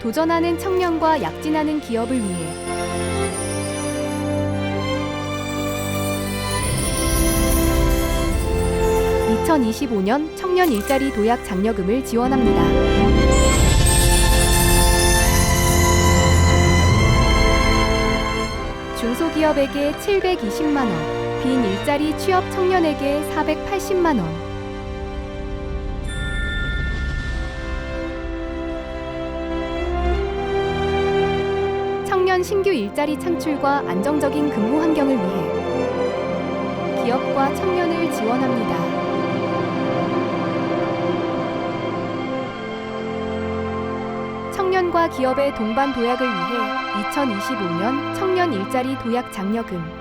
도전하는 청년과 약진하는 기업을 위해 2025년 청년 일자리 도약 장려금을 지원합니다. 중소기업에게 720만 원, 빈 일자리 취업 청년에게 480만 원. 청년 신규 일자리 창출과 안정적인 근무 환경을 위해 기업과 청년을 지원합니다. 청년과 기업의 동반 도약을 위해 2025년 청년 일자리 도약 장려금